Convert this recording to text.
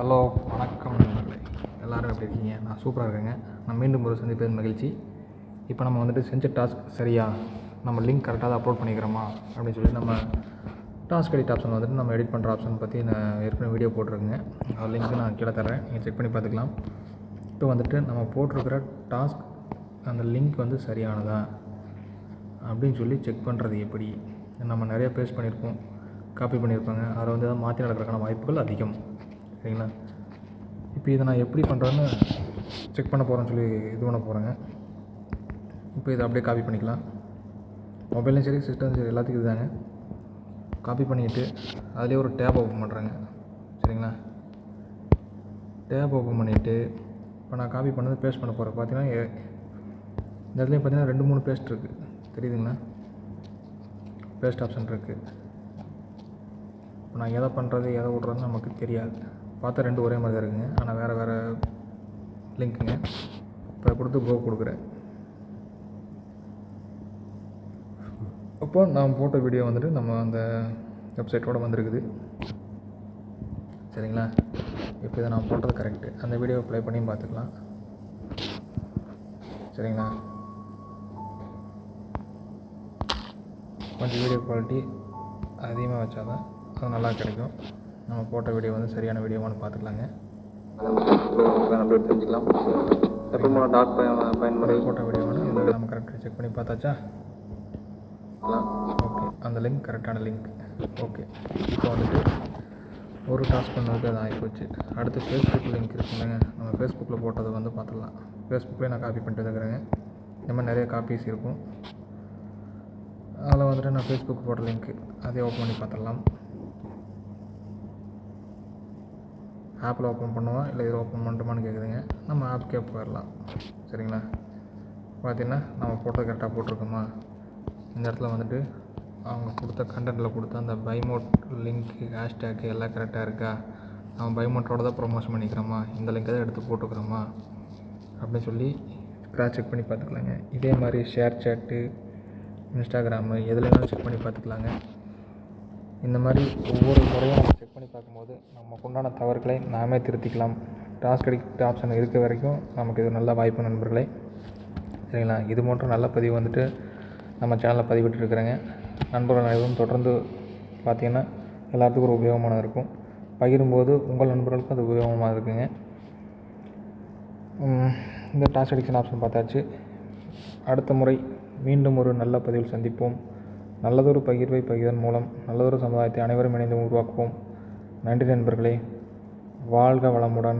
Hello வணக்கம். நண்பர்களே எல்லோரும் எப்படி இருக்கீங்க? நான் சூப்பராக இருக்கேங்க. நான் மீண்டும் ஒரு சந்திப்பது மகிழ்ச்சி. இப்போ நம்ம வந்துட்டு செஞ்ச டாஸ்க் சரியா? நம்ம லிங்க் கரெக்டாக தான் அப்லோட் பண்ணிக்கிறோமா? அப்படின்னு சொல்லி நம்ம டாஸ்க் எடிட் ஆப்ஷன் வந்துட்டு நம்ம எடிட் பண்ணுற ஆப்ஷன் பற்றி நான் ஏற்கனவே வீடியோ போட்டிருக்கேங்க. அது லிங்க்கு நான் கீழே தரேன் நீங்கள் செக் பண்ணி பார்த்துக்கலாம். இப்போ வந்துட்டு நம்ம போட்டிருக்கிற டாஸ்க் அந்த லிங்க் வந்து சரியானதா? அப்படின்னு சொல்லி செக் பண்ணுறது எப்படி? நம்ம நிறைய பேஸ்ட் பண்ணியிருப்போம். காப்பி பண்ணியிருப்பாங்க. அதை வந்து எதாவது மாற்றி நடக்கிறதுக்கான வாய்ப்புகள் அதிகம். சரிங்களா? இப்போ இதை நான் எப்படி பண்ணுறேன்னு செக் பண்ண போகிறேன்னு சொல்லி இது பண்ண போகிறேங்க இப்போ இதை அப்படியே காப்பி பண்ணிக்கலாம். மொபைல்லையும் சரி சிஸ்டம் சரி எல்லாத்துக்கும் இதுதாங்க. காப்பி பண்ணிக்கிட்டு அதிலே ஒரு டேப் ஓப்பன் பண்ணுறேங்க சரிங்களா? டேப் ஓப்பன் பண்ணிவிட்டு இப்போ நான் காப்பி பண்ணது பேஸ்ட் பண்ண போகிறேன் பார்த்தீங்கன்னா இந்த இடத்துலையும் பார்த்தீங்கன்னா ரெண்டு மூணு பேஸ்ட் இருக்குது தெரியுதுங்களா? பேஸ்ட் ஆப்ஷன் இருக்குது இப்போ நான் எதை பண்ணுறது எதை விட்றதுன்னு நமக்கு தெரியாது. பார்த்தா ரெண்டு ஒரே மாதிரி தான் இருக்குங்க. ஆனால் வேறு வேறு லிங்க்குங்க. இப்போ கொடுத்து கோ கொடுக்குறேன். அப்போ நான் போட்ட வீடியோ வந்துட்டு நம்ம அந்த வெப்சைட்டோட வந்திருக்குது. சரிங்களா? இப்போ இதை நான் போட்டது கரெக்டு அந்த வீடியோ ப்ளே பண்ணி பார்த்துக்கலாம். சரிங்களா? கொஞ்சம் வீடியோ குவாலிட்டி அதிகமாக வச்சா தான் அது நல்லா கிடைக்கும். நம்ம போட்ட வீடியோ வந்து சரியான வீடியோவானு பார்த்துக்கலாங்க அப்டேட் தெரிஞ்சுக்கலாம் எப்போ டாட் பயன்முறை போட்ட வீடியோவானு இதில் நம்ம கரெக்டாக செக் பண்ணி பார்த்தாச்சா? ஓகே அந்த லிங்க் கரெக்டான லிங்க் ஓகே இப்போ வந்துட்டு ஒரு டாஸ்க் பண்ணதுக்கு அது ஆகிப்போச்சு அடுத்து ஃபேஸ்புக் லிங்க் இருக்குல்லங்க. நம்ம ஃபேஸ்புக்கில் போட்டதை வந்து பார்த்துடலாம். ஃபேஸ்புக்லேயே நான் காப்பி பண்ணிட்டு இருக்கிறேங்க. இந்த மாதிரி நிறைய காப்பீஸ் இருக்கும். அதில் வந்துட்டு நான் ஃபேஸ்புக் போட்ட லிங்க்கு அதே ஓப்பன் பண்ணி பார்த்துடலாம். ஆப்பில் ஓப்பன் பண்ணுவோம் இல்லை இதில் ஓப்பன் பண்ணட்டுமான்னு கேட்குதுங்க. நம்ம ஆப்கே போயிடலாம். சரிங்களா? பார்த்தீங்கன்னா நம்ம ஃபோட்டோ கரெக்டாக போட்டிருக்கோமா? இந்த இடத்துல வந்துட்டு அவங்க கொடுத்த கண்டென்ட்டில் கொடுத்த அந்த பைமோட் லிங்க்கு ஹேஷ்டேக்கு எல்லாம் கரெக்டாக இருக்கா? அவன் பைமோட்டோட தான் ப்ரொமோஷன் பண்ணிக்கிறோமா? இந்த லிங்கை தான் எடுத்து போட்டுக்கிறோமா? அப்படின்னு சொல்லி ஸ்க்ராச் செக் பண்ணி பார்த்துக்கலாங்க. இதே மாதிரி ஷேர் சேட்டு இன்ஸ்டாகிராமு எதுலனாலும் செக் பண்ணி பார்த்துக்கலாங்க. இந்த மாதிரி ஒவ்வொரு முறையும் நம்ம செக் பண்ணி பார்க்கும்போது நமக்கு உண்டான தவறுகளை நாமே திருத்திக்கலாம். டாஸ்க் அடிக்ட் ஆப்ஷன் இருக்க வரைக்கும் நமக்கு இது நல்ல வாய்ப்பு நண்பர்களே. சரிங்களா? இது போன்ற நல்ல பதிவு வந்துட்டு நம்ம சேனலில் பதிவிட்டு இருக்கிறேங்க நண்பர்கள் அனைவரும் தொடர்ந்து பார்த்திங்கன்னா எல்லாத்துக்கும் ஒரு உபயோகமானது இருக்கும். பகிரும்போது உங்கள் நண்பர்களுக்கும் அது உபயோகமாக இருக்குங்க. இந்த டாஸ்க் அடிக்ஷன் ஆப்ஷன் பார்த்தாச்சு. அடுத்த முறை மீண்டும் ஒரு நல்ல பதிவில் சந்திப்போம். நல்லதொரு பகிர்வை பகிர்வதன் மூலம் நல்லதொரு சமுதாயத்தை அனைவரும் இணைந்து உருவாக்குவோம். நன்றி நண்பர்களே. வாழ்க வளமுடன்.